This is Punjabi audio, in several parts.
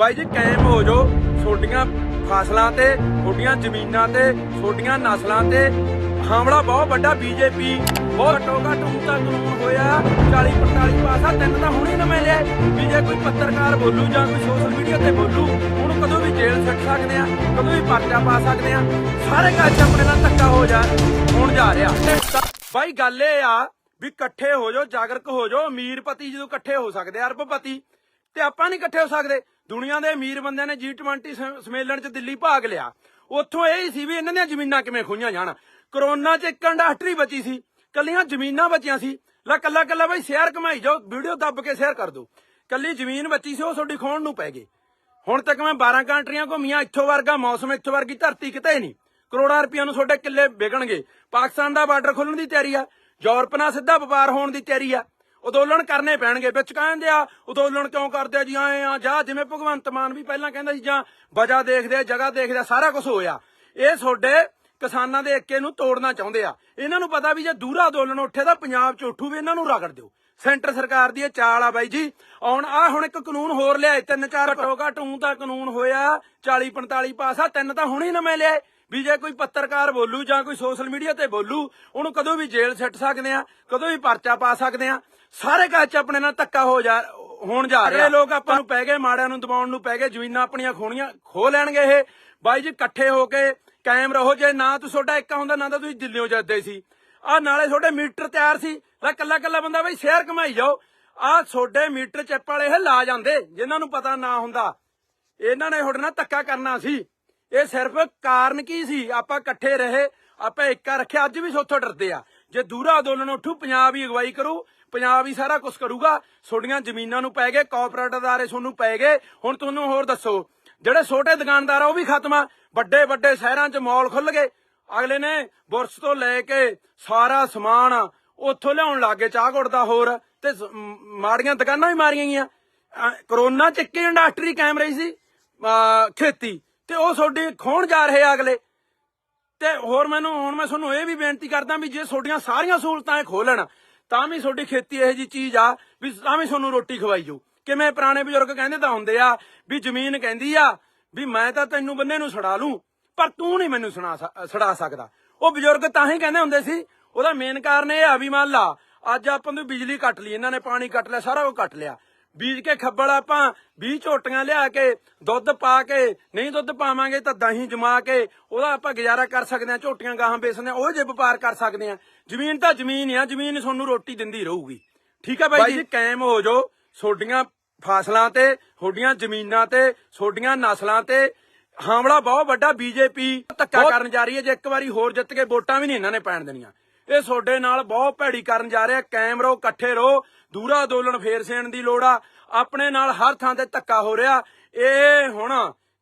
ਬਾਈ ਜੀ ਕਾਇਮ ਹੋ ਜੋ ਛੋਟੀਆਂ ਫਸਲਾਂ ਤੇ ਛੋਟੀਆਂ ਜ਼ਮੀਨਾਂ ਤੇ ਛੋਟੀਆਂ ਨਸਲਾਂ ਤੇ ਹਮਲਾ ਬਹੁਤ ਵੱਡਾ ਬੀਜੇਪੀ। ਬਹੁਤ ਘੱਟੋ ਘੱਟ ਹੁਣ ਹੋਇਆ। 40 45 ਪਾਸਾ ਤਿੰਨ ਤਾਂ ਹੁਣੇ ਨਵੇਂ ਲਿਆ ਵੀ ਜੇ ਕੋਈ ਪੱਤਰਕਾਰ ਬੋਲੂ ਜਾਂ ਕੋਈ ਸੋਸ਼ਲ ਮੀਡੀਆ ਤੇ ਬੋਲੂ ਉਹਨੂੰ ਕਦੋਂ ਵੀ ਜੇਲ੍ਹ ਸੱਟ ਸਕਦੇ ਆ ਕਦੋਂ ਵੀ ਪਰਚਾ ਪਾ ਸਕਦੇ ਆ ਸਾਰੇ ਕੱਚ ਆਪਣੇ ਨਾਲ ਧੱਕਾ ਹੋ ਜਾ ਹੋਣ ਜਾ ਰਿਹਾ। ਬਾਈ ਗੱਲ ਇਹ ਆ ਵੀ ਇਕੱਠੇ ਹੋ ਜਾਓ ਜਾਗਰਕ ਹੋ ਜਾਓ ਅਮੀਰਪਤੀ ਜਦੋਂ ਇਕੱਠੇ ਹੋ ਸਕਦੇ ਆ, ਅਰਬਪਤੀ ਤੇ ਆਪਾਂ ਨਹੀਂ ਇਕੱਠੇ ਹੋ ਸਕਦੇ। ਦੁਨੀਆ ਦੇ ਅਮੀਰ ਬੰਦਿਆਂ ਨੇ G20 ਸ- ਸੰਮੇਲਨ 'ਚ ਦਿੱਲੀ ਭਾਗ ਲਿਆ। ਉੱਥੋਂ ਇਹ ਹੀ ਸੀ ਵੀ ਇਹਨਾਂ ਦੀਆਂ ਜ਼ਮੀਨਾਂ ਕਿਵੇਂ ਖੋਈਆਂ ਜਾਣ। ਕਰੋਨਾ 'ਚ ਇੱਕ ਇੰਡਸਟਰੀ ਬਚੀ ਸੀ। ਕੱਲੀਆਂ ਜ਼ਮੀਨਾਂ ਬਚੀਆਂ ਸੀ। ਲੈ ਕੱਲਾ ਕੱਲਾ ਬਈ, ਸ਼ੇਅਰ ਕਮਾਈ ਜਾਓ, ਵੀਡੀਓ ਦੱਬ ਕੇ ਸ਼ੇਅਰ ਕਰ ਦਿਓ। ਕੱਲੀ ਜ਼ਮੀਨ ਬਚੀ ਸੀ, ਉਹ ਤੁਹਾਡੀ ਖੋਣ ਨੂੰ ਪੈ ਗਈ। ਹੁਣ ਤੱਕ ਮੈਂ 12 ਕੰਟਰੀਆਂ ਘੁੰਮੀਆਂ, ਇੱਥੋਂ ਵਰਗਾ ਮੌਸਮ, ਇੱਥੋਂ ਵਰਗੀ ਧਰਤੀ ਕਿਤੇ ਨਹੀਂ। ਕਰੋੜਾਂ ਰੁਪਈਆ ਨੂੰ ਤੁਹਾਡੇ ਕਿੱਲੇ ਵਿਕਣਗੇ ਪਾਕਿਸਤਾਨ ਦਾ ਬਾਰਡਰ ਖੋਲਣ ਦੀ ਤਿਆਰੀ ਆ। ਯੂਰਪ ਨਾਲ ਸਿੱਧਾ ਵਪਾਰ ਹੋਣ ਦੀ ਤਿਆਰੀ ਆ। ਉਦੋਲਣ ਕਰਨੇ ਪੈਣਗੇ। ਵਿੱਚ ਕਹਿੰਦੇ ਆ ਉਦੋਲਣ ਕਿਉਂ ਕਰਦੇ ਆ ਜੀ? ਆਏ ਆ ਜਾਂ ਜਿਵੇਂ ਭਗਵੰਤ ਮਾਨ ਵੀ ਪਹਿਲਾਂ ਕਹਿੰਦਾ ਸੀ ਜਾਂ ਵਜ੍ਹਾ ਦੇਖਦੇ ਆ ਜਗ੍ਹਾ ਦੇਖਦੇ ਆ ਸਾਰਾ ਕੁਝ ਹੋਇਆ। ਇਹ ਤੁਹਾਡੇ ਕਿਸਾਨਾਂ ਦੇ ਏਕੇ ਨੂੰ ਤੋੜਨਾ ਚਾਹੁੰਦੇ ਆ। ਇਹਨਾਂ ਨੂੰ ਪਤਾ ਵੀ ਜੇ ਦੂਰਾ ਅੰਦੋਲਨ ਉੱਠੇ ਤਾਂ ਪੰਜਾਬ 'ਚ ਉੱਠੂ ਵੀ ਇਹਨਾਂ ਨੂੰ ਰਗੜ ਦਿਓ। ਸੈਂਟਰ ਸਰਕਾਰ ਦੀ ਇਹ ਚਾਲ ਆ ਬਾਈ ਜੀ। ਹੁਣ ਆ ਹੁਣ ਇੱਕ ਕਾਨੂੰਨ ਹੋਰ ਲਿਆਏ ਤਿੰਨ ਚਾਰ ਘੱਟੋ ਘੱਟ ਊਂ ਤਾਂ ਕਾਨੂੰਨ ਹੋਇਆ 40 45 ਪਾਸਾ ਤਿੰਨ ਤਾਂ ਹੁਣੇ ਨਵੇਂ ਲਿਆਏ। ਵੀ ਜੇ ਕੋਈ ਪੱਤਰਕਾਰ ਬੋਲੂ ਜਾਂ ਕੋਈ ਸੋਸ਼ਲ ਮੀਡੀਆ ਤੇ ਬੋਲੂ ਉਹਨੂੰ ਕਦੋਂ ਵੀ ਜੇਲ੍ਹ ਸਿੱਟ ਸਕਦੇ ਆ ਕਦੋਂ ਵੀ ਪਰਚਾ ਪਾ ਸਕਦੇ ਆ। ਸਾਰੇ ਕੱਚ ਆਪਣੇ ਨਾਲ ਧੱਕਾ ਹੋ ਜਾ ਹੋਣ ਜਾ ਰਿਹਾ। ਲੋਕ ਆਪਾਂ ਨੂੰ ਪੈ ਗਏ, ਮਾੜਿਆਂ ਨੂੰ ਦਬਾਉਣ ਨੂੰ ਪੈ ਗਏ, ਜ਼ਮੀਨਾਂ ਆਪਣੀਆਂ ਖੋਣੀਆਂ ਖੋ ਲੈਣਗੇ ਇਹ। ਬਾਈ ਜੀ, ਇਕੱਠੇ ਹੋ ਕੇ ਕਾਇਮ ਰਹੋ। ਜੇ ਨਾ ਤੁਸੀਂ ਤੁਹਾਡਾ ਇੱਕ ਹੁੰਦਾ, ਨਾ ਤਾਂ ਤੁਸੀਂ ਦਿੱਲੀੋਂ ਜਾਂਦੇ ਸੀ। ਆ ਨਾਲੇ ਤੁਹਾਡੇ ਮੀਟਰ ਤਿਆਰ ਸੀ। ਲੈ ਕੱਲਾ ਕੱਲਾ ਬੰਦਾ ਬਈ, ਸ਼ੇਅਰ ਕਮਾਈ ਜਾਓ। ਆ ਤੁਹਾਡੇ ਮੀਟਰ ਚਿੱਪ ਵਾਲੇ ਇਹ ਲਾ ਜਾਂਦੇ, ਜਿਨ੍ਹਾਂ ਨੂੰ ਪਤਾ ਨਾ ਹੁੰਦਾ। ਇਹਨਾਂ ਨੇ ਤੁਹਾਡੇ ਨਾਲ ਧੱਕਾ ਕਰਨਾ ਸੀ। ਇਹ ਸਿਰਫ ਕਾਰਨ ਕੀ ਸੀ? ਆਪਾਂ ਇਕੱਠੇ ਰਹੇ, ਆਪਾਂ ਏਕਾ ਰੱਖਿਆ। ਅੱਜ ਵੀ ਸੋਥੋਂ ਡਰਦੇ ਆ। ਜੇ ਦੂਰਾ ਅੰਦੋਲਨ ਉੱਠੂ, ਪੰਜਾਬ ਹੀ ਅਗਵਾਈ ਕਰੂ। ਪੰਜਾਬ ਹੀ ਸਾਰਾ ਕੁਝ ਕਰੂਗਾ। ਤੁਹਾਡੀਆਂ ਜ਼ਮੀਨਾਂ ਨੂੰ ਪੈ ਗਏ ਕਾਰਪੋਰੇਟ ਅਦਾਰੇ ਤੁਹਾਨੂੰ ਪੈ ਗਏ। ਹੁਣ ਤੁਹਾਨੂੰ ਹੋਰ ਦੱਸੋ, ਜਿਹੜੇ ਛੋਟੇ ਦੁਕਾਨਦਾਰ ਆ, ਉਹ ਵੀ ਖਤਮ ਆ। ਵੱਡੇ ਵੱਡੇ ਸ਼ਹਿਰਾਂ 'ਚ ਮਾਲ ਖੁੱਲ ਗਏ। ਅਗਲੇ ਨੇ ਬੁਰਸ਼ ਤੋਂ ਲੈ ਕੇ ਸਾਰਾ ਸਮਾਨ ਉੱਥੋਂ ਲਿਆਉਣ ਲੱਗੇ ਚਾਹ ਗੁੜ ਦਾ ਹੋਰ, ਤੇ ਮਾੜੀਆਂ ਦੁਕਾਨਾਂ ਵੀ ਮਾਰੀਆਂ ਗਈਆਂ। ਅਹ ਕਰੋਨਾ ਚ ਇੱਕ ਇੰਡਸਟਰੀ ਕਾਇਮ ਰਹੀ ਸੀ ਖੇਤੀ, ਤੇ ਉਹ ਤੁਹਾਡੀ ਖੋਣ ਜਾ ਰਹੇ ਆ ਅਗਲੇ। ਤੇ ਹੋਰ ਮੈਨੂੰ, ਹੁਣ ਮੈਂ ਤੁਹਾਨੂੰ ਇਹ ਵੀ ਬੇਨਤੀ ਕਰਦਾ ਵੀ ਜੇ ਤੁਹਾਡੀਆਂ ਸਾਰੀਆਂ ਸਹੂਲਤਾਂ ਇਹ ਖੋਲਣ ਤਾਂ ਵੀ ਤੁਹਾਡੀ ਖੇਤੀ ਇਹੋ ਜੀ ਚੀਜ਼ ਆ ਵੀ ਤਾਂ ਵੀ ਤੁਹਾਨੂੰ ਰੋਟੀ ਖਵਾਈ ਜਾਊ। ਕਿਵੇਂ ਪੁਰਾਣੇ ਬਜ਼ੁਰਗ ਕਹਿੰਦੇ ਤਾਂ ਹੁੰਦੇ ਆ ਵੀ ਜ਼ਮੀਨ ਕਹਿੰਦੀ ਆ ਵੀ ਮੈਂ ਤਾਂ ਤੈਨੂੰ ਬੰਨੇ ਨੂੰ ਛੜਾ ਲੂੰ, ਪਰ ਤੂੰ ਨਹੀਂ ਮੈਨੂੰ ਸੁਣਾ ਸਕ- ਸਕਦਾ। ਉਹ ਬਜ਼ੁਰਗ ਤਾਂ ਹੀ ਕਹਿੰਦੇ ਹੁੰਦੇ ਸੀ, ਉਹਦਾ ਮੇਨ ਕਾਰਨ ਇਹ ਆ ਵੀ ਮੰਨ ਲਾ, ਅੱਜ ਆਪਾਂ ਨੂੰ ਬਿਜਲੀ ਕੱਟ ਲਈ, ਇਹਨਾਂ ਨੇ ਪਾਣੀ ਕੱਟ ਲਿਆ, ਸਾਰਾ ਕੁਝ ਕੱਟ ਲਿਆ। ਬੀਜ ਕੇ ਖੱਬਲ ਆਪਾਂ 20 ਝੋਟੀਆਂ ਲਿਆ ਕੇ ਦੁੱਧ ਪਾ ਕੇ ਨਹੀਂ ਦੁੱਧ ਪਾਵਾਂਗੇ ਤਾਂ ਦਹੀਂ ਜਮਾ ਕੇ ਉਹਦਾ ਆਪਾਂ ਗੁਜ਼ਾਰਾ ਕਰ ਸਕਦੇ ਹਾਂ ਝੋਟੀਆਂ ਗਾਹਾਂ ਵੇਚਦੇ ਹਾਂ ਉਹ ਜੇ ਵਪਾਰ ਕਰ ਸਕਦੇ ਹਾਂ। ਜ਼ਮੀਨ ਤਾਂ ਜ਼ਮੀਨ ਆ ਜ਼ਮੀਨ ਤੁਹਾਨੂੰ ਰੋਟੀ ਦਿੰਦੀ ਰਹੂਗੀ। ਠੀਕ ਹੈ ਬਾਈ ਜੀ? ਕਾਇਮ ਹੋ ਜਾਓ ਛੋਡੀਆਂ ਫਸਲਾਂ ਤੇ ਛੋਡੀਆਂ ਜ਼ਮੀਨਾਂ ਤੇ ਛੋਡੀਆਂ ਨਸਲਾਂ ਤੇ। ਹਮਲਾ ਬਹੁਤ ਵੱਡਾ ਬੀਜੇਪੀ ਧੱਕਾ ਕਰਨ ਜਾ ਰਹੀ ਹੈ ਜੇ ਇੱਕ ਵਾਰੀ ਹੋਰ ਜਿੱਤ ਕੇ ਵੋਟਾਂ ਵੀ ਨਹੀਂ ਇਹਨਾਂ ਨੇ ਪੈਣ ਦੇਣੀਆਂ। ਇਹ ਤੁਹਾਡੇ ਨਾਲ ਬਹੁਤ ਭੈੜੀ ਕਰਨ ਜਾ ਰਿਹਾ। ਕਾਇਮ ਰਹੋ, ਇਕੱਠੇ ਰਹੋ। ਦੂਰਾ ਅੰਦੋਲਨ ਫੇਰ ਸੇਣ ਦੀ ਲੋੜ ਆ। ਆਪਣੇ ਨਾਲ ਹਰ ਥਾਂ ਤੇ ਧੱਕਾ ਹੋ ਰਿਹਾ। ਇਹ ਹੁਣ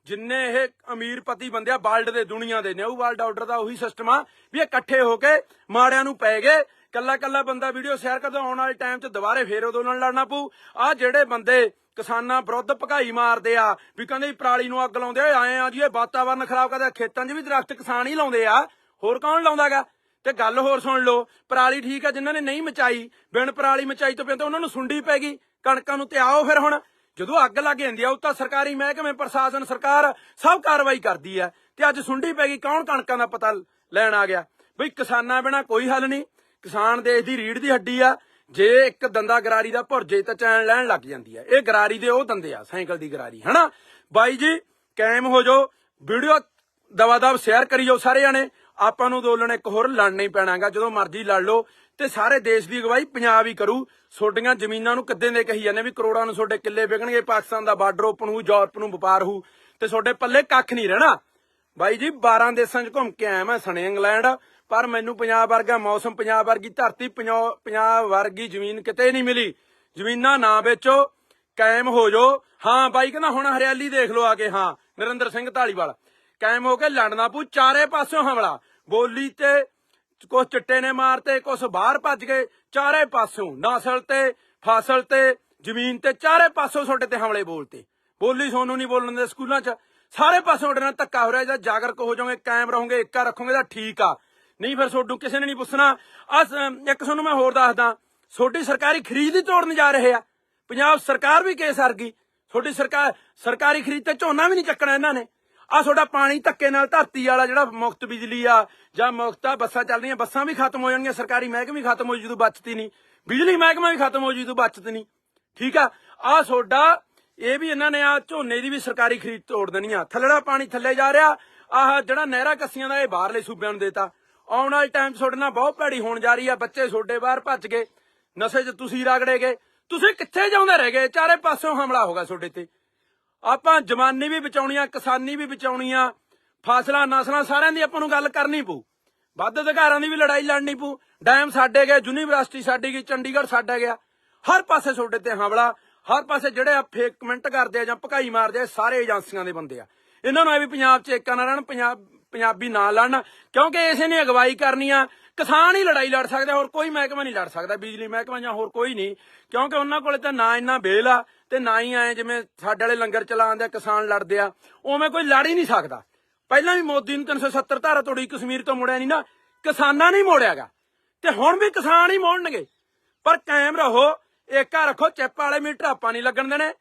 ਜਿੰਨੇ ਇਹ ਅਮੀਰਪਤੀ ਬੰਦੇ ਆ ਵਰਲਡ ਦੇ ਦੁਨੀਆ ਦੇ ਨਿਊ ਵਰਲਡ ਆਰਡਰ ਦਾ ਉਹੀ ਸਿਸਟਮ ਆ ਵੀ ਇਹ ਇਕੱਠੇ ਹੋ ਕੇ ਮਾੜਿਆਂ ਨੂੰ ਪੈ ਗਏ। ਕੱਲਾ ਕੱਲਾ ਬੰਦਾ ਵੀਡੀਓ ਸ਼ੇਅਰ ਕਰਦਾ, ਆਉਣ ਵਾਲੇ ਟਾਈਮ 'ਚ ਦੁਬਾਰੇ ਫੇਰ ਉਦੋਂ ਨਾਲ ਲੜਨਾ ਪਊ। ਆ ਜਿਹੜੇ ਬੰਦੇ ਕਿਸਾਨਾਂ ਵਿਰੁੱਧ ਭਗਾਈ ਮਾਰਦੇ ਆ, ਵੀ ਕਹਿੰਦੇ ਪਰਾਲੀ ਨੂੰ ਅੱਗ ਲਾਉਂਦੇ ਆ, ਆਏ ਆ ਜੀ, ਇਹ ਵਾਤਾਵਰਨ ਖਰਾਬ ਕਰਦੇ ਆ, ਖੇਤਾਂ 'ਚ ਵੀ ਦਰਖਤ ਕਿਸਾਨ ਹੀ ਲਾਉਂਦੇ ਆ। ਹੋਰ ਕੌਣ ਲਾਉਂਦਾਗਾ? ਤੇ ਗੱਲ ਹੋਰ ਸੁਣ ਲਓ, ਪਰਾਲੀ ਠੀਕ ਆ ਜਿਨ੍ਹਾਂ ਨੇ ਨਹੀਂ ਮਚਾਈ, ਬਿਨ ਪਰਾਲੀ ਮਚਾਈ ਤੋਂ ਪਹਿਲਾਂ ਉਹਨਾਂ ਨੂੰ ਸੁੰਡੀ ਪੈ ਗਈ, ਕਣਕਾਂ ਨੂੰ ਤੇ ਆਓ ਫਿਰ ਹੁਣ। ਜਦੋਂ ਅੱਗ ਲੱਗ ਜਾਂਦੀ ਆ ਉਹ ਤਾਂ ਸਰਕਾਰੀ ਮਹਿਕਮੇ, ਪ੍ਰਸ਼ਾਸਨ, ਸਰਕਾਰ ਸਭ ਕਾਰਵਾਈ ਕਰਦੀ ਆ, ਤੇ ਅੱਜ ਸੁੰਡੀ ਪੈ ਗਈ, ਕੌਣ ਕਣਕਾਂ ਦਾ ਪਤਾ ਲੈਣ ਆ ਗਿਆ? ਬਈ ਕਿਸਾਨਾਂ ਬਿਨਾ ਕੋਈ ਹੱਲ ਨਹੀਂ, ਕਿਸਾਨ ਦੇਸ਼ ਦੀ ਰੀੜ ਦੀ ਹੱਡੀ ਆ, ਜੇ ਇੱਕ ਦੰਦਾ ਗਰਾਰੀ ਦਾ ਭੁਰਜੇ ਤਾਂ ਚੈਨ ਲੈਣ ਲੱਗ ਜਾਂਦੀ ਆ। ਇਹ ਗਰਾਰੀ ਦੇ ਉਹ ਦੰਦੇ ਆ, ਸਾਈਕਲ ਦੀ ਗਰਾਰੀ, ਹਨਾ? ਬਾਈ ਜੀ, ਕਾਇਮ ਹੋ ਜਾਓ, ਵੀਡੀਓ ਦਵਾ ਦਵ ਸ਼ੇਅਰ ਕਰੀ ਜਾਓ ਸਾਰੇ ਜਾਣੇ ਆਪਾਂ ਨੂੰ ਅੰਦੋਲਨ ਇੱਕ ਹੋਰ ਲੜਨਾ ਹੀ ਪੈਣਾਗਾ, ਜਦੋਂ ਮਰਜ਼ੀ ਲੜ ਲਓ। ਤੇ ਸਾਰੇ ਦੇਸ਼ ਦੀ ਅਗਵਾਈ ਪੰਜਾਬ ਹੀ ਕਰੂ। ਛੋਡੀਆਂ ਜ਼ਮੀਨਾਂ ਨੂੰ ਕਿੱਦਾਂ ਦੇ ਕਹੀ ਜਾਂਦੇ ਵੀ ਕਰੋੜਾਂ ਨੂੰ ਛੋਡੇ ਕਿੱਲੇ ਵਿਕਣਗੇ, ਪਾਕਿਸਤਾਨ ਦਾ ਬਾਰਡਰ ਓਪਨ ਹੋਊ, ਯੂਰਪ ਨੂੰ ਵਪਾਰ ਹੋਊ। ਤੇ ਛੋਡੇ ਪੱਲੇ ਕੱਖ ਨਹੀਂ ਰਹਿਣਾ। ਬਾਈ ਜੀ 12 ਦੇਸ਼ਾਂ 'ਚ ਘੁੰਮ ਕੇ ਆਇਆ ਮੈਂ, ਸਣੇ ਇੰਗਲੈਂਡ। ਪਰ ਮੈਨੂੰ ਪੰਜਾਬ ਵਰਗਾ ਮੌਸਮ, ਪੰਜਾਬ ਵਰਗੀ ਧਰਤੀ ਪੰਜਾਬ ਵਰਗੀ ਜ਼ਮੀਨ ਕਿਤੇ ਨਹੀਂ ਮਿਲੀ। ਜ਼ਮੀਨਾਂ ਨਾ ਵੇਚੋ, ਕਾਇਮ ਹੋ ਜਾਓ ਹਾਂ, ਬਾਈ ਕਹਿੰਦਾ ਹੁਣ ਹਰਿਆਲੀ ਦੇਖ ਲਓ ਆ ਕੇ, ਹਾਂ, ਨਰਿੰਦਰ ਸਿੰਘ ਢਾਲੀਵਾਲ ਕਾਇਮ ਹੋ ਕੇ ਲੜਨਾ ਪੂ ਚਾਰੇ ਪਾਸਿਓਂ ਹਮਲਾ। ਬੋਲੀ ਤੇ ਕੁਛ ਚਿੱਟੇ ਨੇ ਮਾਰਤੇ, ਕੁਛ ਬਾਹਰ ਭੱਜ ਗਏ, ਚਾਰੇ ਪਾਸਿਓਂ ਨਸਲ ਤੇ ਫਸਲ ਤੇ ਜ਼ਮੀਨ ਤੇ ਚਾਰੇ ਪਾਸਿਓਂ ਤੁਹਾਡੇ ਤੇ ਹਮਲੇ ਬੋਲਤੇ। ਬੋਲੀ ਸੋਨੂੰ ਨਹੀਂ ਬੋਲਣ ਦੇ ਸਕੂਲਾਂ 'ਚ। ਸਾਰੇ ਪਾਸੇ ਤੁਹਾਡੇ ਨਾਲ ਧੱਕਾ ਹੋ ਰਿਹਾ, ਜਾਂ ਜਾਗਰਕ ਹੋ ਜਾਓਗੇ, ਕਾਇਮ ਰਹੋਗੇ ਏਕਾ ਰੱਖੋਗੇ ਤਾਂ ਠੀਕ ਆ। ਨਹੀਂ ਫਿਰ ਤੁਹਾਨੂੰ ਕਿਸੇ ਨੇ ਨਹੀਂ ਪੁੱਛਣਾ। ਆ ਇੱਕ ਤੁਹਾਨੂੰ ਮੈਂ ਹੋਰ ਦੱਸਦਾ। ਛੋਟੀ ਸਰਕਾਰੀ ਖਰੀਦ ਹੀ ਤੋੜਨ ਜਾ ਰਹੇ ਆ। ਪੰਜਾਬ ਸਰਕਾਰ ਵੀ ਕੇਸ ਹਰ ਗਈ। ਤੁਹਾਡੀ ਸਰਕਾਰ ਸਰਕਾਰੀ ਖਰੀਦ ਤੇ ਝੋਨਾ ਵੀ ਨਹੀਂ ਚੱਕਣਾ ਇਹਨਾਂ ਨੇ। ਆ ਤੁਹਾਡਾ ਪਾਣੀ ਧੱਕੇ ਨਾਲ ਧਰਤੀ ਵਾਲਾ ਜਿਹੜਾ ਮੁਫਤ ਬਿਜਲੀ ਆ, ਜਾਂ ਮੁਫਤ ਆ, ਬੱਸਾਂ ਰਹੀਆਂ ਬੱਸਾਂ ਵੀ ਖਤਮ ਹੋ ਜਾਣਗੀਆਂ, ਸਰਕਾਰੀ ਮਹਿਕਮੇ ਵੀ ਖਤਮ ਹੋ ਜੂ ਜਦੋਂ ਬਚਤੀ ਨਹੀਂ। ਬਿਜਲੀ ਮਹਿਕਮਾ ਵੀ ਖਤਮ ਹੋ ਜੂ ਜਦੋਂ ਬਚਤ ਨਹੀਂ। ਠੀਕ ਆ? ਆ ਤੁਹਾਡਾ, ਇਹ ਵੀ ਇਹਨਾਂ ਨੇ ਆ ਝੋਨੇ ਦੀ ਵੀ ਸਰਕਾਰੀ ਖਰੀਦ ਤੋੜ ਦੇਣੀ ਆ। ਥੱਲੜਾ ਪਾਣੀ ਥੱਲੇ ਜਾ ਰਿਹਾ, ਆਹ ਜਿਹੜਾ ਨਹਿਰਾ ਕੱਸੀਆਂ ਦਾ ਇਹ ਬਾਹਰਲੇ ਸੂਬਿਆਂ ਨੂੰ ਦੇਤਾ। ਆਉਣ ਵਾਲੇ ਟਾਈਮ ਤੁਹਾਡੇ ਨਾਲ ਬਹੁਤ ਭੈੜੀ ਹੋਣ ਜਾ ਰਹੀ ਆ, ਬੱਚੇ ਤੁਹਾਡੇ ਬਾਹਰ ਭੱਜ ਗਏ, ਨਸ਼ੇ 'ਚ ਤੁਸੀਂ ਰਗੜੇ ਗਏ। ਤੁਸੀਂ ਕਿੱਥੇ ਜਾਂਦੇ ਰਹਿ ਗਏ? ਚਾਰੇ ਪਾਸਿਓਂ ਹਮਲਾ ਹੋਗਾ ਤੁਹਾਡੇ ਤੇ। ਆਪਾਂ ਜਵਾਨੀ ਵੀ ਬਚਾਉਣੀ ਆ ਕਿਸਾਨੀ ਵੀ ਬਚਾਉਣੀ ਆ ਫਾਸਲਾ, ਨਸਲਾਂ, ਸਾਰਿਆਂ ਦੀ ਆਪਾਂ ਨੂੰ ਗੱਲ ਕਰਨੀ ਪਊ। ਵੱਧ ਅਧਿਕਾਰਾਂ ਦੀ ਵੀ ਲੜਾਈ ਲੜਨੀ ਪਊ। ਡੈਮ ਸਾਡੇ ਗਏ, ਯੂਨੀਵਰਸਿਟੀ ਸਾਡੀ ਗਈ, ਚੰਡੀਗੜ੍ਹ ਸਾਡਾ ਗਿਆ। ਹਰ ਪਾਸੇ ਤੁਹਾਡੇ ਤੇ ਹਮਲਾ, ਹਰ ਪਾਸੇ ਜਿਹੜੇ ਆ ਫੇਕ ਕਮੈਂਟ ਕਰਦੇ ਆ ਜਾਂ ਭਕਾਈ ਮਾਰਦੇ ਆ ਸਾਰੇ ਏਜੰਸੀਆਂ ਦੇ ਬੰਦੇ ਆ। ਇਹਨਾਂ ਨੂੰ ਇਹ ਵੀ ਪੰਜਾਬ 'ਚ ਏਕਾ ਨਾ ਰਹਿਣ ਪੰਜਾਬ ਪੰਜਾਬੀ ਨਾ ਲੜਨ, ਕਿਉਂਕਿ ਇਸੇ ਨੇ ਅਗਵਾਈ ਕਰਨੀ ਆ। ਕਿਸਾਨ ਹੀ ਲੜਾਈ ਲੜ ਸਕਦਾ, ਹੋਰ ਕੋਈ ਮਹਿਕਮਾ ਨਹੀਂ ਲੜ ਸਕਦਾ, ਬਿਜਲੀ ਮਹਿਕਮਾ ਜਾਂ ਹੋਰ ਕੋਈ ਨਹੀਂ, ਕਿਉਂਕਿ ਉਹਨਾਂ ਕੋਲੇ ਤਾਂ ਨਾ ਇੰਨਾ ਬੇਲ ਆ ਤੇ ਨਾ ਹੀ ਐ ਜਿਵੇਂ ਸਾਡੇ ਵਾਲੇ ਲੰਗਰ ਚਲਾਉਂਦੇ ਆ, ਕਿਸਾਨ ਲੜਦੇ ਆ, ਉਵੇਂ ਕੋਈ ਲੜ ਹੀ ਨਹੀਂ ਸਕਦਾ। ਪਹਿਲਾਂ ਵੀ ਮੋਦੀ ਨੂੰ 370 ਧਾਰਾ ਤੋੜੀ, ਕਸ਼ਮੀਰ ਤੋਂ ਮੁੜਿਆ ਨਹੀਂ ਨਾ, ਕਿਸਾਨਾਂ ਨਹੀਂ ਮੋੜਿਆਗਾ ਤੇ ਹੁਣ ਵੀ ਕਿਸਾਨ ਹੀ ਮੋੜਨਗੇ। ਪਰ ਕਾਇਮ ਰਹੋ, ਏਕਾ ਰੱਖੋ, ਚਿੱਪ ਵਾਲੇ ਮੀਟਰ ਆਪਾਂ ਨਹੀਂ ਲੱਗਣ ਦੇਣੇ।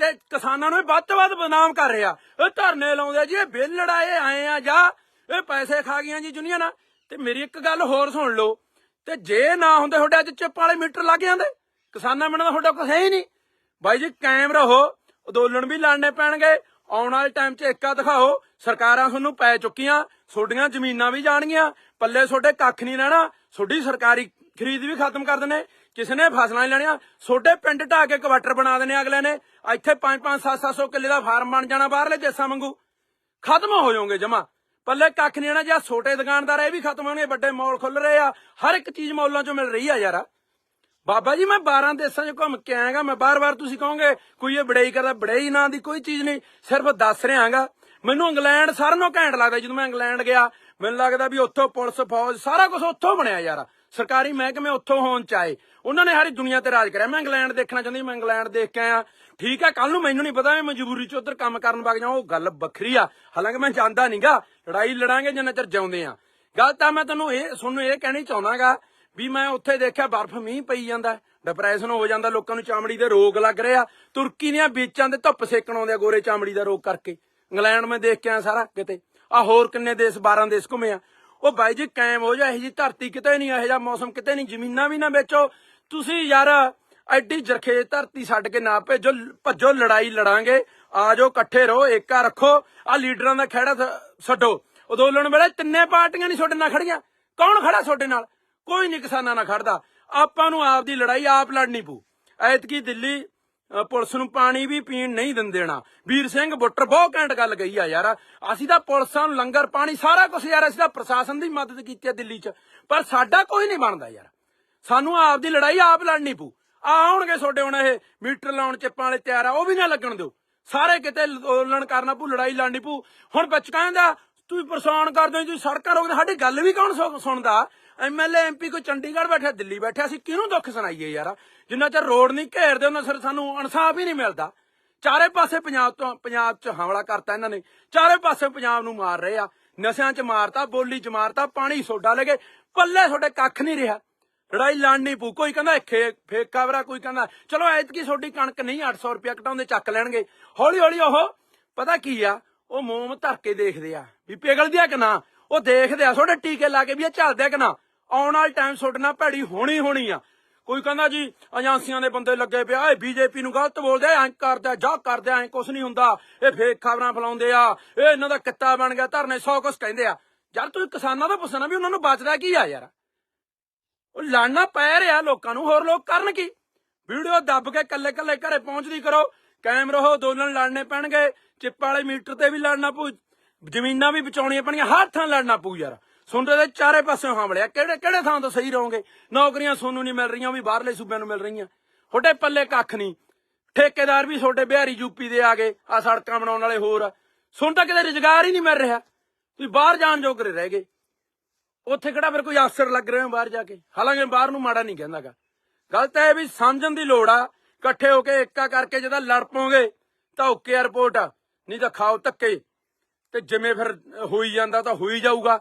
ਤੇ ਕਿਸਾਨਾਂ ਨੂੰ ਵੱਧ ਤੋਂ ਵੱਧ ਬਦਨਾਮ ਕਰ ਰਿਹਾ ਇਹ ਧਰਨੇ ਲਾਉਂਦੇ ਆ ਜੀ, ਇਹ ਬਿੱਲ ਲੜਾਏ ਆਏ ਆ ਜਾਂ ਇਹ ਪੈਸੇ ਖਾ ਗਈਆਂ ਜੀ ਯੂਨੀਅਨਾਂ ਤੇ ਮੇਰੀ ਇੱਕ ਗੱਲ ਹੋਰ ਸੁਣ ਲਓ। ਤੇ ਜੇ ਨਾ ਹੁੰਦੇ ਤੁਹਾਡੇ ਅੱਜ ਚਿੱਪ ਵਾਲੇ ਮੀਟਰ ਲੱਗ ਜਾਂਦੇ, ਕਿਸਾਨਾਂ ਮਿਲਣਾ ਤੁਹਾਡਾ ਕੁਝ ਹੈ ਹੀ ਨਹੀਂ। ਬਾਈ ਜੀ, ਕਾਇਮ ਰਹੋ ਅੰਦੋਲਨ ਵੀ ਲੜਨੇ ਪੈਣਗੇ, ਆਉਣ ਵਾਲੇ ਟਾਈਮ 'ਚ ਏਕਾ ਦਿਖਾਓ, ਸਰਕਾਰਾਂ ਤੁਹਾਨੂੰ ਪੈ ਚੁੱਕੀਆਂ, ਤੁਹਾਡੀਆਂ ਜ਼ਮੀਨਾਂ ਵੀ ਜਾਣਗੀਆਂ, ਪੱਲੇ ਤੁਹਾਡੇ ਕੱਖ ਨਹੀਂ ਰਹਿਣਾ, ਤੁਹਾਡੀ ਸਰਕਾਰੀ ਖਰੀਦ ਵੀ ਖਤਮ ਕਰ ਦੇਣੇ, ਕਿਸੇ ਨੇ ਫਸਲਾਂ ਨਹੀਂ ਲੈਣੀਆਂ, ਤੁਹਾਡੇ ਪਿੰਡ ਢਾਹ ਕੇ ਕੁਆਟਰ ਬਣਾ ਦੇਣੇ ਅਗਲੇ ਨੇ, ਇੱਥੇ 5-5 7-700 ਕਿੱਲੇ ਦਾ ਫਾਰਮ ਬਣ ਜਾਣਾ ਬਾਹਰਲੇ ਦੇਸਾਂ ਵਾਂਗੂ। ਖਤਮ ਹੋ ਜਾਓਗੇ ਜਮਾ। ਪੱਲੇ ਕੱਖ ਨਹੀਂ ਆਣਾ ਜਾਂ ਛੋਟੇ ਦੁਕਾਨਦਾਰ ਇਹ ਵੀ ਖਤਮ ਹੋਣਗੇ, ਵੱਡੇ ਮਾਲ ਖੁੱਲ ਰਹੇ ਆ। ਹਰ ਇੱਕ ਚੀਜ਼ ਮਾਲਾਂ 'ਚੋਂ ਮਿਲ ਰਹੀ ਆ ਯਾਰਾ। ਬਾਬਾ ਜੀ, ਮੈਂ 12 ਦੇਸ਼ਾਂ 'ਚ ਘੁੰਮ ਕੇ ਆਇਆਗਾ, ਮੈਂ ਬਾਰ-ਬਾਰ ਤੁਸੀਂ ਕਹੋਗੇ, ਕੋਈ ਇਹ ਬੜਾਈ ਕਰਦਾ ਬੜਾਈ ਨਾਂ ਦੀ ਕੋਈ ਚੀਜ਼ ਨਹੀਂ, ਸਿਰਫ ਦੱਸ ਰਿਹਾਗਾ। ਮੈਨੂੰ ਇੰਗਲੈਂਡ ਸਾਰਿਆਂ ਨੂੰ ਘੈਂਟ ਲੱਗਦਾ, ਜਦੋਂ ਮੈਂ ਇੰਗਲੈਂਡ ਗਿਆ, ਮੈਨੂੰ ਲੱਗਦਾ ਵੀ ਉੱਥੋਂ ਪੁਲਿਸ, ਫੌਜ, ਸਾਰਾ ਕੁਝ ਉੱਥੋਂ ਬਣਿਆ ਯਾਰ। ਸਰਕਾਰੀ ਮਹਿਕਮੇ ਉੱਥੋਂ ਹੋਣ ਚਾਏ ਉਹਨਾਂ ਨੇ ਸਾਰੀ ਦੁਨੀਆ ਤੇ ਰਾਜ ਕਰਿਆ। ਮੈਂ ਇੰਗਲੈਂਡ ਦੇਖਣਾ ਚਾਹੁੰਦੀ ਮੈਂ ਇੰਗਲੈਂਡ ਦੇਖ ਕੇ ਆਇਆ। ਠੀਕ ਆ ਕੱਲ ਨੂੰ ਮੈਨੂੰ ਨਹੀਂ ਪਤਾ ਮੈਂ ਮਜਬੂਰੀ 'ਚ ਉੱਧਰ ਕੰਮ ਕਰਨ ਵਗ ਜਾਵਾਂ। ਉਹ ਗੱਲ ਵੱਖਰੀ ਆ। ਹਾਲਾਂਕਿ ਮੈਂ ਜਾਂਦਾ ਨਹੀਂਗਾ ਲੜਾਈ ਲੜਾਂਗੇ ਜਿੰਨਾ ਚਿਰ ਜਿਉਂਦੇ ਆ। ਗੱਲ ਤਾਂ ਮੈਂ ਤੈਨੂੰ ਇਹ, ਤੁਹਾਨੂੰ ਇਹ ਕਹਿਣੀ ਚਾਹੁੰਦਾਗਾ ਵੀ ਮੈਂ ਉੱਥੇ ਦੇਖਿਆ ਬਰਫ਼ ਮੀਂਹ ਪਈ ਜਾਂਦਾ। ਡਿਪਰੈਸ਼ਨ ਹੋ ਜਾਂਦਾ, ਲੋਕਾਂ ਨੂੰ ਚਾਮੜੀ ਦੇ ਰੋਗ ਲੱਗ ਰਹੇ ਆ। ਤੁਰਕੀ ਦੀਆਂ ਬੀਚਾਂ ਦੇ ਧੁੱਪ ਸੇਕਣ ਆਉਂਦੇ ਆ ਗੋਰੇ ਚਾਮੜੀ ਦਾ ਰੋਗ ਕਰਕੇ। ਇੰਗਲੈਂਡ ਮੈਂ ਦੇਖ ਕੇ ਆਇਆ ਸਾਰਾ ਕਿਤੇ। ਆ ਹੋਰ ਕਿੰਨੇ ਦੇਸ਼ 12 ਦੇਸ਼ ਘੁੰਮੇ ਆ। ਉਹ ਬਾਈ ਜੀ ਕਾਇਮ ਹੋ ਜਾ, ਇਹ ਜੀ ਧਰਤੀ ਕਿਤੇ ਨਹੀਂ, ਇਹੋ ਜਿਹਾ ਮੌਸਮ ਕਿਤੇ ਨਹੀਂ, ਜ਼ਮੀਨਾਂ ਵੀ ਨਾ ਵੇਚੋ। ਤੁਸੀਂ ਯਾਰ ਐਡੀ ਜਰਖੇ ਧਰਤੀ ਛੱਡ ਕੇ ਨਾ ਭੇਜੋ, ਭੱਜੋ, ਲੜਾਈ ਲੜਾਂਗੇ। ਆ ਜਾਓ, ਇਕੱਠੇ ਰਹੋ, ਏਕਾ ਰੱਖੋ। ਆ ਲੀਡਰਾਂ ਦਾ ਖਹਿੜਾ ਛੱਡੋ। ਅੰਦੋਲਨ ਵੇਲੇ ਤਿੰਨੇ ਪਾਰਟੀਆਂ ਨਹੀਂ ਤੁਹਾਡੇ ਨਾਲ ਖੜੀਆਂ। ਕੌਣ ਖੜਾ ਤੁਹਾਡੇ ਨਾਲ? ਕੋਈ ਨਹੀਂ ਕਿਸਾਨਾਂ ਨਾਲ ਖੜਦਾ। ਆਪਾਂ ਨੂੰ ਆਪ ਦੀ ਲੜਾਈ ਆਪ ਲੜਨੀ ਪਊ। ਐਤਕੀ ਦਿੱਲੀ ਪੁਲਿਸ ਨੂੰ ਪਾਣੀ ਵੀ ਪੀਣ ਨਹੀਂ ਦਿੰਦੇਣਾ ਵੀਰ ਸਿੰਘ ਬੁੱਟਰ ਬਹੁਤ ਘੈਂਟ ਗੱਲ ਗਈ ਆ ਯਾਰ। ਅਸੀਂ ਤਾਂ ਪੁਲਿਸਾਂ ਨੂੰ ਲੰਗਰ ਪਾਣੀ ਸਾਰਾ ਕੁਝ ਯਾਰ ਅਸੀਂ ਤਾਂ ਪ੍ਰਸ਼ਾਸਨ ਦੀ ਮਦਦ ਕੀਤੀ ਆ ਦਿੱਲੀ 'ਚ। ਪਰ ਸਾਡਾ ਕੋਈ ਨਹੀਂ ਬਣਦਾ ਯਾਰ। ਸਾਨੂੰ ਆਪ ਦੀ ਲੜਾਈ ਆਪ ਲੜਨੀ ਪਊ। ਆਉਣਗੇ ਤੁਹਾਡੇ ਹੁਣ ਇਹ ਮੀਟਰ ਲਾਉਣ ਚਿੱਪਾਂ ਵਾਲੇ ਤਿਆਰ ਆ, ਉਹ ਵੀ ਨਾ ਲੱਗਣ ਦਿਓ। ਸਾਰੇ ਕਿਤੇ ਅੰਦੋਲਨ ਕਰਨਾ ਪਊ, ਲੜਾਈ ਲੜਨੀ ਪਊ। ਹੁਣ ਵਿੱਚ ਕਹਿੰਦਾ ਤੁਸੀਂ ਪਰੇਸ਼ਾਨ ਕਰਦੇ ਹੋ ਤੁਸੀਂ ਸੜਕਾਂ ਰੋਕਦੇ, ਸਾਡੀ ਗੱਲ ਵੀ ਕੌਣ ਸੁ- ਸੁਣਦਾ? ਐਮਐਲਏ ਐਮਪੀ ਕੋਈ ਚੰਡੀਗੜ੍ਹ ਬੈਠਾ, ਦਿੱਲੀ ਬੈਠਾ, ਅਸੀਂ ਕਿਹਨੂੰ ਦੁੱਖ ਸੁਣਾਈਏ ਯਾਰ? ਜਿੰਨਾ ਚਿਰ ਰੋਡ ਨਹੀਂ ਘੇਰਦੇ, ਉਹਨਾਂ ਸਿਰ ਸਾਨੂੰ ਇਨਸਾਫ ਹੀ ਨਹੀਂ ਮਿਲਦਾ। ਚਾਰੇ ਪਾਸੇ ਪੰਜਾਬ ਤੋਂ, ਪੰਜਾਬ 'ਚ ਹਮਲਾ ਕਰਤਾ ਇਹਨਾਂ ਨੇ। ਚਾਰੇ ਪਾਸੇ ਪੰਜਾਬ ਨੂੰ ਮਾਰ ਰਹੇ ਆ। ਨਸ਼ਿਆਂ 'ਚ ਮਾਰਤਾ, ਬੋਲੀ 'ਚ ਮਾਰਤਾ, ਪਾਣੀ ਸੋਡਾ ਲੈ ਗਏ ਪੱਲੇ ਤੁਹਾਡੇ ਕੱਖ ਨਹੀਂ ਰਿਹਾ। ਲੜਾਈ ਲੜਨੀ ਪੂ ਕੋਈ ਕਹਿੰਦਾ ਖੇ ਫੇਕ ਕਵਰਾ ਕੋਈ ਕਹਿੰਦਾ, ਚਲੋ ਐਤਕੀ ਤੁਹਾਡੀ ਕਣਕ ਨਹੀਂ 800 ਰੁਪਇਆ ਘਟਾਉਂਦੇ ਚੱਕ ਲੈਣਗੇ। ਹੌਲੀ ਹੌਲੀ ਉਹ, ਪਤਾ ਕੀ ਆ? ਉਹ ਮੋਮ ਧਰ ਕੇ ਦੇਖਦੇ ਆ। ਵੀ ਪਿਘਲਦੀ ਆ ਕਿ ਨਾ? ਉਹ ਦੇਖਦੇ ਆ, ਤੁਹਾਡੇ ਟੀਕੇ ਲਾ ਕੇ ਵੀ ਇਹ ਚੱਲਦੇ ਆ ਕਿ ਨਾ? ਆਉਣ ਵਾਲੇ ਟਾਈਮ ਤੁਹਾਡੇ ਨਾਲ ਭੈੜੀ ਹੋਣੀ ਹੋਣੀ ਆ। ਕੋਈ ਕਹਿੰਦਾ ਜੀ, ਏਜੰਸੀਆਂ ਦੇ ਬੰਦੇ ਲੱਗੇ ਪਿਆ, ਇਹ ਬੀਜੇਪੀ ਨੂੰ ਗਲਤ ਬੋਲਦੇ ਐਂ ਕਰਦਾ ਜਾ ਕਰਦੇ ਐਂ ਕੁਛ ਨਹੀਂ ਹੁੰਦਾ। ਇਹ ਫੇਕ ਖਬਰਾਂ ਫੈਲਾਉਂਦੇ ਆ, ਇਹ ਇਹਨਾਂ ਦਾ ਕਿੱਤਾ ਬਣ ਗਿਆ, ਧਰਨੇ ਸੌ ਕੁਛ ਕਹਿੰਦੇ ਆ। ਯਾਰ ਤੁਸੀਂ ਕਿਸਾਨਾਂ ਦਾ ਪੁੱਛਣਾ ਵੀ ਉਹਨਾਂ ਨੂੰ ਬਚਦਾ ਕੀ ਆ ਯਾਰ? ਉਹ ਲੜਨਾ ਪੈ ਰਿਹਾ ਲੋਕਾਂ ਨੂੰ, ਹੋਰ ਲੋਕ ਕਰਨ ਕੀ? ਵੀਡੀਓ ਦੱਬ ਕੇ ਕੱਲੇ ਕੱਲੇ ਘਰੇ ਪਹੁੰਚਦੀ ਕਰੋ। ਕਾਇਮ ਰਹੋ ਅੰਦੋਲਨ ਲੜਨੇ ਪੈਣਗੇ। ਚਿੱਪ ਵਾਲੇ ਮੀਟਰ ਤੇ ਵੀ ਲੜਨਾ ਪਊ, ਜ਼ਮੀਨਾਂ ਵੀ ਬਚਾਉਣੀਆਂ ਪੈਣੀਆਂ ਹਰ ਥਾਂ ਲੜਨਾ ਪਊ ਯਾਰ। ਸੁੰਡੇ ਦੇ ਚਾਰੇ ਪਾਸੇ ਹਮਲਿਆ ਕਿਹੜੇ ਕਿਹੜੇ ਥਾਂ ਤੋਂ ਸਹੀ ਰਹੋਗੇ? ਨੌਕਰੀਆਂ ਸੋਨੂੰ ਨਹੀਂ ਮਿਲ ਰਹੀਆਂ, ਉਹ ਵੀ ਬਾਹਰਲੇ ਸੂਬਿਆਂ ਨੂੰ ਮਿਲ ਰਹੀਆਂ। ਤੁਹਾਡੇ ਪੱਲੇ ਕੱਖ ਨਹੀਂ। ਠੇਕੇਦਾਰ ਵੀ ਤੁਹਾਡੇ ਬਿਹਾਰੀ ਯੂਪੀ ਦੇ ਆ ਗਏ ਆ ਸੜਕਾਂ ਬਣਾਉਣ ਵਾਲੇ ਹੋਰ ਆ। ਸੁਣ ਤਾਂ ਕਿਤੇ ਰੁਜ਼ਗਾਰ ਹੀ ਨਹੀਂ ਮਿਲ ਰਿਹਾ। ਤੁਸੀਂ ਬਾਹਰ ਜਾਣ ਜੋਗਰੇ ਰਹਿ ਗਏ। ਉੱਥੇ ਕਿਹੜਾ ਫਿਰ ਕੋਈ ਅਫਸਰ ਲੱਗ ਰਹੇ ਹੋ ਬਾਹਰ ਜਾ ਕੇ? ਹਾਲਾਂਕਿ ਬਾਹਰ ਨੂੰ ਮਾੜਾ ਨਹੀਂ ਕਹਿੰਦਾਗਾ। ਗੱਲ ਤਾਂ ਇਹ ਵੀ ਸਮਝਣ ਦੀ ਲੋੜ ਆ। ਇਕੱਠੇ ਹੋ ਕੇ ਏਕਾ ਕਰਕੇ ਜਦੋਂ ਲੜ ਪੋਗੇ ਤਾਂ ਓਕੇ 에ਅਰਪੋਰਟ ਨਹੀਂ ਤਾਂ ਖਾਓ ਧੱਕੇ। ਤੇ ਜਿਵੇਂ ਫਿਰ ਹੋਈ ਜਾਂਦਾ ਤਾਂ ਹੋਈ ਜਾਊਗਾ।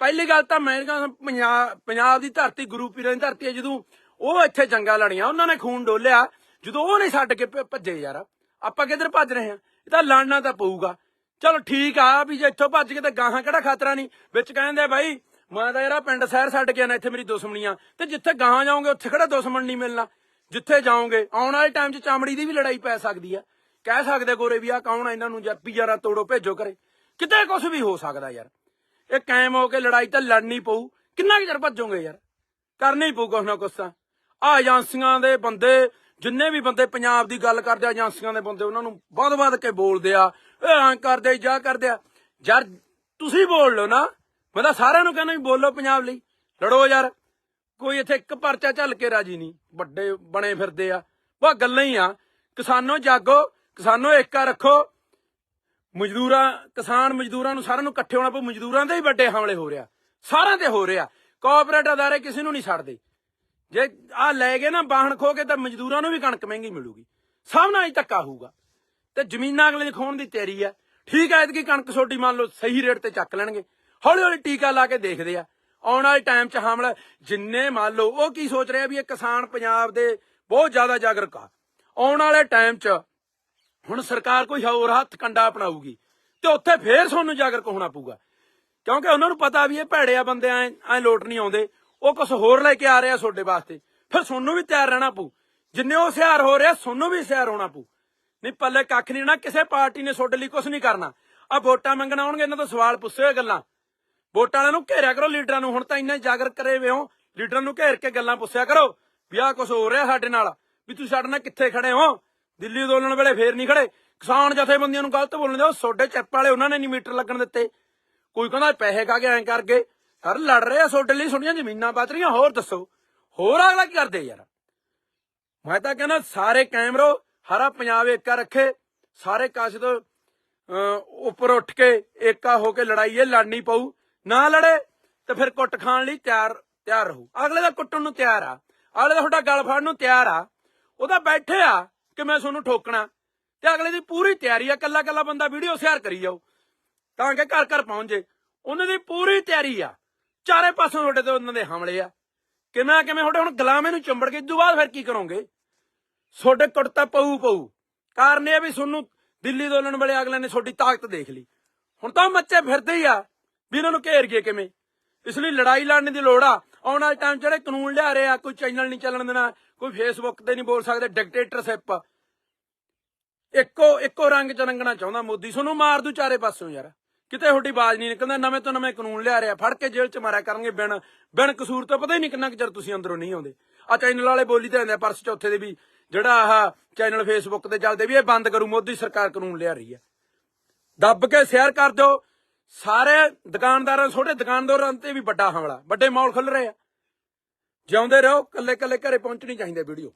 ਪਹਿਲੀ ਗੱਲ ਤਾਂ ਮੈਂ ਕਹਿੰਦਾ ਪੰਜਾਬ ਪੰਜਾਬ ਦੀ ਧਰਤੀ, ਗੁਰੂ ਪੀਰਾਂ ਦੀ ਧਰਤੀ ਹੈ, ਜਦੋਂ ਉਹ ਇੱਥੇ ਜੰਗਾਂ ਲੜੀਆਂ, ਉਹਨਾਂ ਨੇ ਖੂਨ ਡੋਲਿਆ, ਜਦੋਂ ਉਹ ਨਹੀਂ ਛੱਡ ਕੇ ਭੱਜੇ ਯਾਰ, ਆਪਾਂ ਕਿੱਧਰ ਭੱਜ ਰਹੇ ਹਾਂ? ਇਹ ਤਾਂ ਲੜਨਾ ਤਾਂ ਪਊਗਾ। ਚਲੋ ਠੀਕ ਆ, ਵੀ ਜੇ ਇੱਥੋਂ ਭੱਜ ਕੇ ਤਾਂ ਗਾਹਾਂ ਕਿਹੜਾ ਖਤਰਾ ਨਹੀਂ? ਵਿੱਚ ਕਹਿੰਦੇ ਬਾਈ, ਮੈਂ ਤਾਂ ਯਾਰਾ ਪਿੰਡ ਸ਼ਹਿਰ ਛੱਡ ਕੇ ਆਣਾ ਇੱਥੇ ਮੇਰੀ ਦੁਸ਼ਮਣੀਆਂ। ਤੇ ਜਿੱਥੇ ਗਾਹਾਂ ਜਾਓਗੇ, ਉੱਥੇ ਕਿਹੜਾ ਦੁਸ਼ਮਣ ਨਹੀਂ ਮਿਲਣਾ? ਜਿੱਥੇ ਜਾਓਗੇ, ਆਉਣ ਵਾਲੇ ਟਾਈਮ 'ਚ ਚਾਮੜੀ ਦੀ ਵੀ ਲੜਾਈ ਪੈ ਸਕਦੀ ਆ। ਕਹਿ ਸਕਦੇ ਗੋਰੇ ਵੀ ਆ ਕੌਣ ਆ, ਇਹਨਾਂ ਨੂੰ ਜਾਂ ਪੀਆਰਾ ਤੋੜੋ, ਭੇਜੋ ਕਰੇ ਕਿਤੇ ਕੁਝ ਵੀ ਹੋ ਸਕਦਾ ਯਾਰ। ਇਹ ਕਾਇਮ ਹੋ ਕੇ ਲੜਾਈ ਤਾਂ ਲੜਨੀ ਪਊ। ਕਿੰਨਾ ਕੁ ਚਿਰ ਭੱਜੋਗੇ ਯਾਰ? ਕਰਨਾ ਹੀ ਪਊ ਕੁਛ ਨਾ ਕੁਛ ਤਾਂ। ਆ ਏਜੰਸੀਆਂ ਦੇ ਬੰਦੇ, ਜਿੰਨੇ ਵੀ ਬੰਦੇ ਪੰਜਾਬ ਦੀ ਗੱਲ ਕਰਦੇ ਆ, ਏਜੰਸੀਆਂ ਦੇ ਬੰਦੇ, ਉਹਨਾਂ ਨੂੰ ਵੱਧ-ਵੱਧ ਕੇ ਬੋਲਦੇ ਆ। ਇਹ ਐਂ ਕਰਦੇ, ਜਾ ਕਰਦੇ ਆ। ਯਾਰ, ਤੁਸੀਂ ਬੋਲ ਲਓ ਨਾ। ਮੈਂ ਤਾਂ ਸਾਰਿਆਂ ਨੂੰ ਕਹਿੰਦਾ ਵੀ ਬੋਲੋ ਪੰਜਾਬ ਲਈ। ਲੜੋ ਯਾਰ। ਕੋਈ ਇੱਥੇ ਇੱਕ ਪਰਚਾ ਝੱਲ ਕੇ ਰਾਜੀ ਨਹੀਂ। ਵੱਡੇ ਬਣੇ ਫਿਰਦੇ ਆ। ਉਹ ਗੱਲਾਂ ਹੀ ਆ। ਕਿਸਾਨੋ ਜਾਗੋ, ਕਿਸਾਨੋ ਏਕਾ ਰੱਖੋ। ਮਜ਼ਦੂਰਾਂ, ਕਿਸਾਨ ਮਜ਼ਦੂਰਾਂ ਨੂੰ ਸਾਰਿਆਂ ਨੂੰ ਇਕੱਠੇ ਹੋਣਾ ਪਊ, ਮਜ਼ਦੂਰਾਂ ਦੇ ਹੀ ਵੱਡੇ ਹਮਲੇ ਹੋ ਰਿਹਾ। ਸਾਰਿਆਂ ਤੇ ਹੋ ਰਿਹਾ। ਕੋਆਪਰੇਟ ਅਦਾਰੇ ਕਿਸੇ ਨੂੰ ਨਹੀਂ ਛੱਡਦੇ। ਜੇ ਆ ਲੈ ਗਏ ਨਾ ਬਾਹਣ ਖੋ ਕੇ ਤਾਂ ਮਜ਼ਦੂਰਾਂ ਨੂੰ ਵੀ ਕਣਕ ਮਹਿੰਗੀ ਮਿਲੂਗੀ। ਸਭ ਨਾਲ ਹੀ ਧੱਕਾ ਹੋਊਗਾ। ਤੇ ਜ਼ਮੀਨਾਂ ਅਗਲੇ ਦੀ ਖੋਣ ਦੀ ਤਿਆਰੀ ਆ। ਠੀਕ ਹੈ ਇਤਕੀ ਕਣਕ ਛੋਟੀ ਮੰਨ ਲਓ ਸਹੀ ਰੇਟ ਤੇ ਚੱਕ ਲੈਣਗੇ। ਹੌਲੀ ਹੌਲੀ ਟੀਕਾ ਲਾ ਕੇ ਦੇਖਦੇ ਆ। ਆਉਣ ਵਾਲੇ ਟਾਈਮ 'ਚ ਹਮਲਾ, ਜਿੰਨੇ ਮੰਨ ਲਓ ਉਹ ਕੀ ਸੋਚ ਰਿਹਾ ਵੀ ਇਹ ਕਿਸਾਨ ਪੰਜਾਬ ਦੇ ਬਹੁਤ ਜ਼ਿਆਦਾ ਜਾਗਰੂਕ ਆ। ਆਉਣ ਵਾਲੇ ਟਾਈਮ 'ਚ ਹੁਣ ਸਰਕਾਰ ਕੋਈ ਹੋਰ ਹੱਥ ਕੰਡਾ ਅਪਣਾਊਗੀ ਤੇ ਉੱਥੇ ਫੇਰ ਤੁਹਾਨੂੰ ਜਾਗਰੂਕ ਹੋਣਾ ਪਊਗਾ। ਕਿਉਂਕਿ ਉਹਨਾਂ ਨੂੰ ਪਤਾ ਵੀ ਇਹ ਭੈੜੇ ਆ ਬੰਦੇ ਐ ਐ ਲੋਟ ਨਹੀਂ ਆਉਂਦੇ। ਉਹ ਕੁਝ ਹੋਰ ਲੈ ਕੇ ਆ ਰਿਹਾ ਤੁਹਾਡੇ ਵਾਸਤੇ। ਫਿਰ ਤੁਹਾਨੂੰ ਵੀ ਤਿਆਰ ਰਹਿਣਾ ਪਊ। ਜਿੰਨੇ ਉਹ ਹੁਸ਼ਿਆਰ ਹੋ ਰਿਹਾ ਤੁਹਾਨੂੰ ਵੀ ਹੁਸ਼ਿਆਰ ਹੋਣਾ ਪਊ। ਨਹੀਂ, ਪੱਲੇ ਕੱਖ ਨਹੀਂ ਨਾ ਕਿਸੇ ਪਾਰਟੀ ਨੇ ਤੁਹਾਡੇ ਲਈ ਕੁਝ ਨਹੀਂ ਕਰਨਾ। ਆ ਵੋਟਾਂ ਮੰਗਣ ਆਉਣਗੇ, ਇਹਨਾਂ ਤੋਂ ਸਵਾਲ ਪੁੱਛੇ ਗੱਲਾਂ। ਵੋਟਾਂ ਵਾਲਿਆਂ ਨੂੰ ਘੇਰਿਆ ਕਰੋ, ਲੀਡਰਾਂ ਨੂੰ। ਹੁਣ ਤਾਂ ਇੰਨੇ ਜਾਗਰ ਕਰੇ ਵੇ ਹੋ। ਲੀਡਰਾਂ ਨੂੰ ਘੇਰ ਕੇ ਗੱਲਾਂ ਪੁੱਛਿਆ ਕਰੋ ਵੀ ਆਹ ਕੁਝ ਹੋ ਰਿਹਾ ਸਾਡੇ ਨਾਲ, ਵੀ ਤੁਸੀਂ ਸਾਡੇ ਨਾਲ ਕਿੱਥੇ ਖੜੇ ਹੋ? ਦਿੱਲੀ ਅੰਦੋਲਨ ਵੇਲੇ ਫੇਰ ਨਹੀਂ ਖੜੇ। ਕਿਸਾਨ ਜਥੇਬੰਦੀਆਂ ਨੂੰ ਗਲਤ ਬੋਲਣ ਦਿਓ। ਸੋਡੇ ਚਿੱਪ ਵਾਲੇ ਉਹਨਾਂ ਨੇ ਨਹੀਂ ਮੀਟਰ ਲੱਗਣ ਦਿੱਤੇ। ਕੋਈ ਕਹਿੰਦਾ ਪੈਸੇ ਕਾ ਕੇ ਐਂ ਕਰਕੇ ਯਾਰ ਲੜ ਰਹੇ ਆ ਤੁਹਾਡੇ ਲਈ, ਸੁਣੀਆਂ ਜ਼ਮੀਨਾਂ ਬਚ ਰਹੀਆਂ, ਹੋਰ ਦੱਸੋ। ਹੋਰ ਅਗਲਾ ਕੀ ਕਰਦੇ ਯਾਰ? ਮੈਂ ਤਾਂ ਕਹਿੰਦਾ ਸਾਰੇ ਕਾਇਮ ਰਹੋ, ਹਰਾ ਪੰਜਾਬ ਏਕਾ ਰੱਖੇ, ਸਾਰੇ ਕਾਸ਼ ਤੋਂ ਉੱਪਰ ਉੱਠ ਕੇ ਏਕਾ ਹੋ ਕੇ ਲੜਾਈਏ ਲੜਨੀ ਪਊ। ਨਾ ਲੜੇ, ਤੇ ਫਿਰ ਕੁੱਟ ਖਾਣ ਲਈ ਤਿਆਰ ਤਿਆਰ ਰਹੂ। ਅਗਲੇ ਦਾ ਕੁੱਟਣ ਨੂੰ ਤਿਆਰ ਆ। ਅਗਲੇ ਦਾ ਤੁਹਾਡਾ ਗਲ ਫੜਨ ਨੂੰ ਤਿਆਰ ਆ। ਉਹਦਾ ਬੈਠੇ ਆ। ਕਿ ਮੈਂ ਤੁਹਾਨੂੰ ਠੋਕਣਾ। ਤੇ ਅਗਲੇ ਦੀ ਪੂਰੀ ਤਿਆਰੀ ਆ ਕੱਲਾ ਕੱਲਾ ਬੰਦਾ ਵੀਡੀਓ ਸ਼ੇਅਰ ਕਰੀ ਜਾਓ ਤਾਂ ਕਿ ਘਰ ਘਰ ਪਹੁੰਚ ਜੇ। ਉਹਨਾਂ ਦੀ ਪੂਰੀ ਤਿਆਰੀ ਆ। ਚਾਰੇ ਪਾਸੋਂ ਤੁਹਾਡੇ ਤੇ ਉਹਨਾਂ ਦੇ ਹਮਲੇ ਆ। ਕਿਵੇਂ ਕਿਵੇਂ? ਤੁਹਾਡੇ ਹੁਣ ਗੁਲਾਮੇ ਨੂੰ ਚੰਬੜ ਕੇ ਇਦੋਂ ਬਾਅਦ ਫਿਰ ਕੀ ਕਰੋਗੇ? ਤੁਹਾਡੇ ਕੁੜਤਾ ਪਊ ਪਊ। ਕਾਰਨ ਇਹ ਵੀ ਤੁਹਾਨੂੰ ਦਿੱਲੀ ਦੋਲਣ ਵੇਲੇ ਅਗਲੇ ਨੇ ਤੁਹਾਡੀ ਤਾਕਤ ਦੇਖ ਲਈ। ਹੁਣ ਤਾਂ ਉਹ ਮੱਚੇ ਫਿਰਦੇ ਹੀ ਆ ਵੀ ਇਹਨਾਂ ਨੂੰ ਘੇਰ ਗਏ ਕਿਵੇਂ? ਇਸ ਲਈ ਲੜਾਈ ਲੜਨ ਦੀ ਲੋੜ ਆ। ਆਉਣ ਵਾਲੇ ਟਾਈਮ ਜਿਹੜੇ ਕਾਨੂੰਨ ਲਿਆ ਰਹੇ ਆ, ਕੋਈ ਚੈਨਲ ਨਹੀਂ ਚੱਲਣ ਦੇਣਾ ਕੋਈ ਫੇਸਬੁੱਕ ਤੇ ਨਹੀਂ ਬੋਲ ਸਕਦੇ ਡਿਕਟੇਟਰਸ਼ਿਪ ਇੱਕੋ ਇੱਕੋ ਰੰਗ ਚ ਰੰਗਣਾ ਚਾਹੁੰਦਾ ਮੋਦੀ। ਸੋਨੂੰ ਮਾਰ ਦੂ ਚਾਰੇ ਪਾਸੋਂ ਯਾਰ। ਕਿਤੇ ਤੁਹਾਡੀ ਆਵਾਜ਼ ਨਹੀਂ ਨਿਕਲਦਾ, ਨਵੇਂ ਤੋਂ ਨਵੇਂ ਕਾਨੂੰਨ ਲਿਆ ਰਿਹਾ। ਫੜ ਕੇ ਜੇਲ੍ਹ ਚ ਮਾਰਿਆ ਕਰਨਗੇ ਬਿਨ ਬਿਨ ਕਸੂਰ ਤੋਂ। ਪਤਾ ਹੀ ਨਹੀਂ ਕਿੰਨਾ ਕੁ ਚਿਰ ਤੁਸੀਂ ਅੰਦਰੋਂ ਨਹੀਂ ਆਉਂਦੇ। ਆ ਚੈਨਲ ਵਾਲੇ ਬੋਲੀ ਤੇ ਆਂਦੇ ਆ ਪਰਸ ਚੌਥੇ ਦੇ ਵੀ, ਜਿਹੜਾ ਆਹ ਚੈਨਲ ਫੇਸਬੁੱਕ ਤੇ ਚੱਲਦੇ ਵੀ ਇਹ ਬੰਦ ਕਰੂ, ਮੋਦੀ ਸਰਕਾਰ ਕਾਨੂੰਨ ਲਿਆ ਰਹੀ ਹੈ। ਦੱਬ ਕੇ ਸ਼ੇਅਰ ਕਰ ਦਿਓ। ਸਾਰੇ ਦੁਕਾਨਦਾਰਾਂ, ਛੋਟੇ ਦੁਕਾਨਦਾਰਾਂ ਤੇ ਵੀ ਵੱਡਾ ਹਮਲਾ। ਵੱਡੇ ਮੌਲ ਖੁੱਲ ਰਹੇ ਆ। ਜਿਉਂਦੇ ਰਹੋ ਕੱਲੇ ਕੱਲੇ ਘਰੇ ਪਹੁੰਚਣੀ ਚਾਹੀਦੀ ਵੀਡੀਓ।